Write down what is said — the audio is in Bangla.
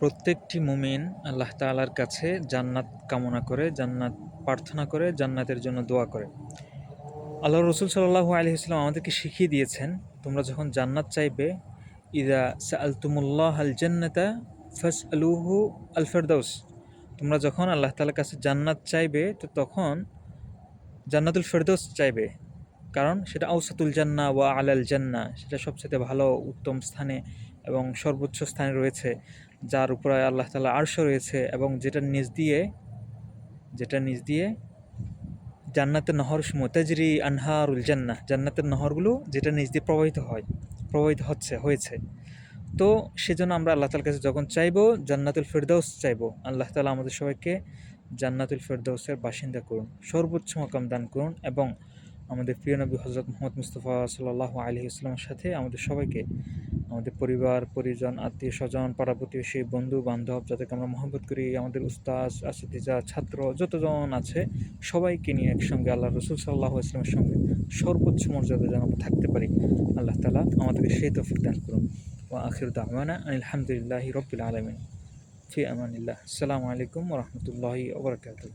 প্রত্যেকটি মুমিন আল্লাহ তাআলার কাছে জান্নাত কামনা করে, জান্নাত প্রার্থনা করে, জান্নাতের জন্য দোয়া করে। আল্লাহ রসুল সাল্লাহু আলহিহাস্লাম আমাদেরকে শিখিয়ে দিয়েছেন, তোমরা যখন জান্নাত চাইবে, ইদা সালতুমুল্লাহ আল জান্নাতা ফাস আলুহু আল ফেরদৌস তোমরা যখন আল্লাহ তালার কাছে জান্নাত চাইবে, তো তখন জান্নাতুল ফেরদৌস চাইবে। কারণ সেটা আউসাতুল জান্না ওয়া আলাল জান্না, সেটা সবচেয়ে ভালো, উত্তম স্থানে এবং সর্বোচ্চ স্থানে রয়েছে, যার উপরে আল্লাহ তালা আরশো রয়েছে এবং যেটা নিজ দিয়ে, যেটা নিজ দিয়ে জান্নাতের নহর মোতাজরি আনহারুল জান্না জান্নাতের নহরগুলো যেটা নিজ দিয়ে প্রবাহিত হয়, প্রবাহিত হচ্ছে, হয়েছে। তো সেজন্য আমরা আল্লাহ তালার কাছে যখন চাইব, জান্নাতুল ফেরদৌস চাইব, আল্লাহ তালা আমাদের সবাইকে জান্নাতুল ফেরদৌসের বাসিন্দা করুন, সর্বোচ্চ মকাম দান করুন এবং আমাদের প্রিয় নবী হজরত মোহাম্মদ মুস্তফা সাল্লাহ আলহি ইসলামের সাথে আমাদের সবাইকে, আমাদের পরিবার, পরিজন, আত্মীয় স্বজন পাড়া প্রতিবেশী বন্ধু, বান্ধব, যাদেরকে আমরা মহব্বত করি, আমাদের উস্তাজ আসিদিজা ছাত্র, যতজন আছে, সবাইকে নিয়ে একসঙ্গে আল্লাহ রসুল সাল্লাহ ইসলামের সঙ্গে সর্বোচ্চ মর্যাদা যেন আমরা থাকতে পারি। আল্লাহ তালা আমাদেরকে সেই তফিক দান করুন। ও আখির দাওয়ানা আলহামদুলিল্লাহি রবিল আলমিন। ফি আমানিল্লাহ। আসসালামু আলাইকুম রহমতুল্লাহি ওবরাকাতুহ